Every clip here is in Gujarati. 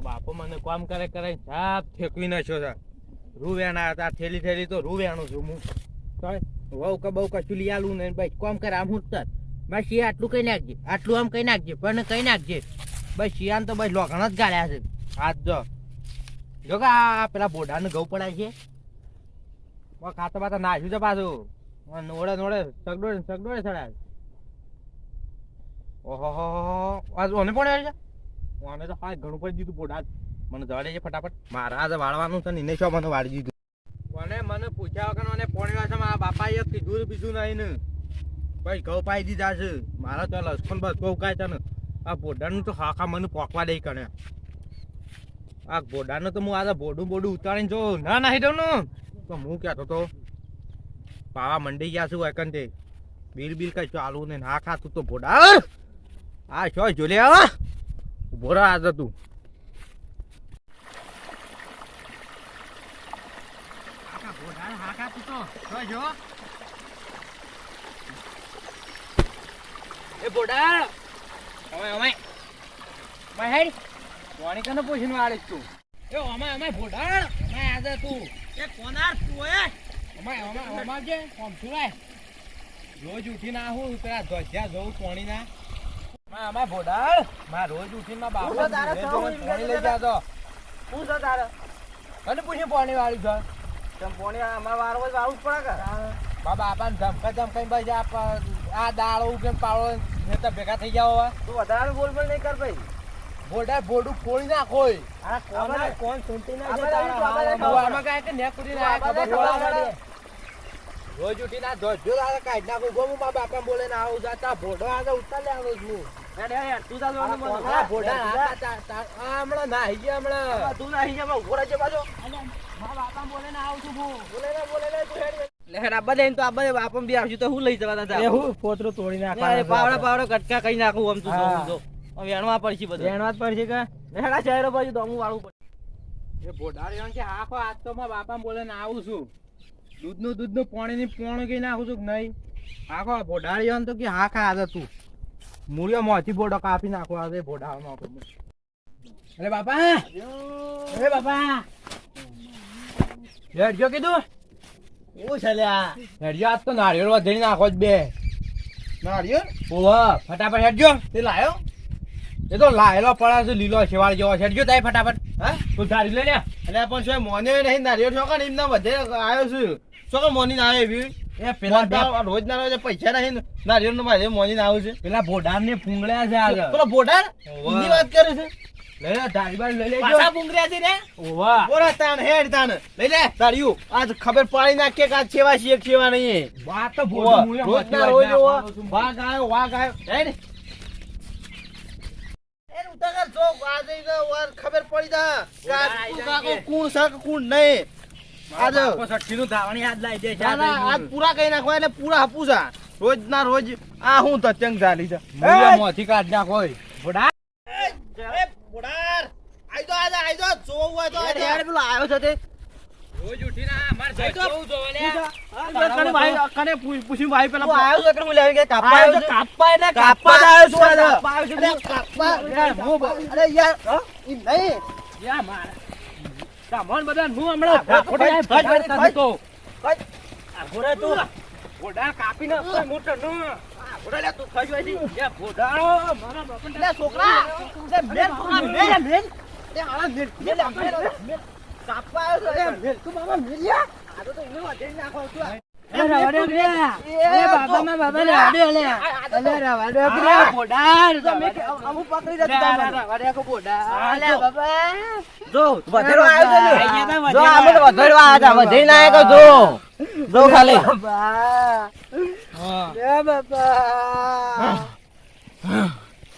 કરે કરે સાપ ફેંકવી નાખ્યો છે. રૂ વેણા હતા, થેલી થેલી તો રૂ વેણું છું હું. વહુ કે બહુ કશું લઈ આલું ને બસ કોમ કરે આમ ઉઠતા બસ એ આટલું કઈ નાખજે, આટલું આમ કઈ નાખજે, પણ કઈ નાખજે. બસ શિયાન તો બસ લોખણ જ ગાળ્યા છે. હાથ જો. જો કે આ પેલા બોઢાને ઘઉં પડાય છે. ખાતા બાતા નાખ્યું છે પાછું. નોડે નોડે સગડો સગડોળે સડા ઓહો ઓને પણ આવે ઓને તો હા ઘણું પડી દીધું બોડા મને જવા છે ફટાફટ. મારા આજે વાળવાનું છે ને, એને શું મને વાળી દીધું? મને મને પૂછ્યા વગર મને પોણી છે, મારા બાપાએ કીધું બીજું નહીં ને. ભાઈ, ઘઉં પાઈ દીધા છે. મારા તો લસકન બસ બહુ કાય છે ને. આ બોડાનું તો હાકા મને પોકવા દઈ કણે. આ બોડાનું તો હું આજે બોડું બોડું ઉતારીને જો, ના નાહી દઉં ને. તો હું કહેતો તો, પાવા મંડી ગયા છું એકન તે. બિલ બિલ કઈ ચાલુ ને ના ખાતું તો બોડા. આ શો જોલે આવા? ઊભો રહો આજે તું એ બોડા અમે અમે મેં હેડ. પૂછીને વાળીશ તું. એ અમે અમે બોડા અમે આજે તું. એ, કોનાર તું, એ. અમે અમે અમાર જે, કોમ છુલાય રોજ પોણીના માં અમારમાં રોજ ઉઠીને માં બાપા હું તો તારે ઘરે સૌ જઈને એમ પોણી કહે લઈ જાતો શું છે તારે. અને પૂછી પોણી વાળી છે તમ પોણી અમારે વારો જ વાળું જ પડે કે મા બાપાને ધમકા ધમકાઈ બસ આ આ દાળો પાડો ને તો ભેગા થઈ જાવ તું વધારે બોલ બોલ નહીં કર ભાઈ. બોડા બોડું ફોડી નાખો કોણ કોણ સુનતી ના આમાં કાંઈ કે નેકુડી ના ખબર. રોજ ઉઠી ના ધોજો દાડે કાઢ નાખું ગો હું મારા બાપા બોલે ના આવું જાતા ભોડો આજે ઉતાર લે આવું છું હેડ, હેડ, હેડ, તું જા જોવાનું મને. ભોડા ભોડા હેડ, આ તા- તા- આ હમણાં નાહી ગયા હમણાં તું નાહી જા, ઊભો રહેજે પાછો. મારા બાપા બોલે ને આવું છું બોલે ને, બોલે ને, તું હેડ. લે, હેડ, આબા દે ને તો આબા દે, બાપાને બી આવશું તો હું લઈ જવા પોતરું તોડી અરે, પાવડા પાવડા કટકા કઈ નાખું આમ તું વેણવા પડશે બધું. વેણવા જ પડશે કે આ વાળું પડશે. એ ભોડારી કે આખો આજ તો મારા બાપા બોલે ને આવું છું દૂધનું દૂધનું પાણીની પોણ કઈ નાખું છું કે નહીં? આખો ભોડારી તો કે હા ખા આજે તું? મૂળિયો મોથી બોડો કાપી નાખો આજે ભોડામાં અરે બાપા! અરે બાપા! હેડજો કીધું? એવું છે લ્યા? હેડજો આજ તો નારિયેળ વધેરી નાખો જ બે. નારિયેળ? ઓવા ફટાફટ હેડજો. તે લાયો? એ તો લાયેલો પડે છે લીલો શેવાળ જેવો હેડજો તાય ફટાફટ. હા? તું ધારી લે ને અલ્યા, પણ શું મોને નહીં નારિયેળ છો કાં એમના બધે આવ્યો છું. શું કાં મોની ના એવી? એ પેલા રોજ ના રોજ પૈસા નહીં નારિયેળ નો મારે મોની ના આવું છે. પેલા ભોડાર ને પૂંગળ્યા છે આગળ. પેલો બોટાર ઓવા. વાત કરે છે. લે બાર લઈ પાછા લેજો છે ને? ઓવા. બોરા તાણ હેડ તાણ. લઈ લે તાળિયું આજ ખબર પાડી નાખે કે આ છેવા છે એક સેવા નહીં વાત તો ઓવા. રોજ ના. વાઘ આવ્યો વાઘ આવ્યો. હેડ. ઉતાર જો આજે વાર ખબર પડી જા કે આ બોટાર આઈ કુણ કાકો કે. કુણ નહીં. આજો. બાપો સઠ્ઠીનું ધાવણી હાથ લાવી દે છે ના, ના, આજ પૂરા કઈ નાખવા એટલે પૂરા હપુસા રોજ ના રોજ આ હું તત્યંગ ચાલી છે. મૂળે મોથી કાઢ નાખો ભોડા એ બોડાર આઈ તો આજા આઈ તો જોવું હોય તો હેડ હેડ પેલો આવ્યો છે તે. આઈ તો- મોટો ખાઈ જોઈ મારા બાપાને છોકરા. કાપવા આવ્યો છે તું બાબા આ તો એનો નાખો તું ને ને. ના.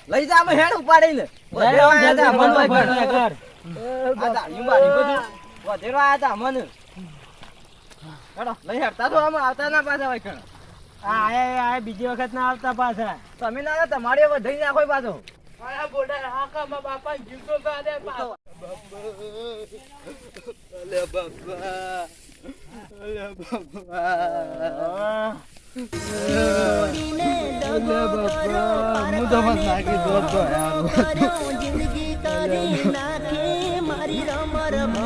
લઈ જા હેડ ઉપાડીને વધેરો આ દાઢી બાળી બધું વધેરો આવ્યા હતા મન. હેડો લઈ હેડતા તો અમે આવતા ના પાછા ભાઈ કણ આ આય આય બીજી વખત ના આવતા પાછા. તમે ના તમારે વધારી નાખો પાછો. મારા ભોડાળ હાકા મારા બાપા જીવતો ગાડે પાછો. અલે બાપા અલે બાપા. હું તો મત નાખી દો તો યાર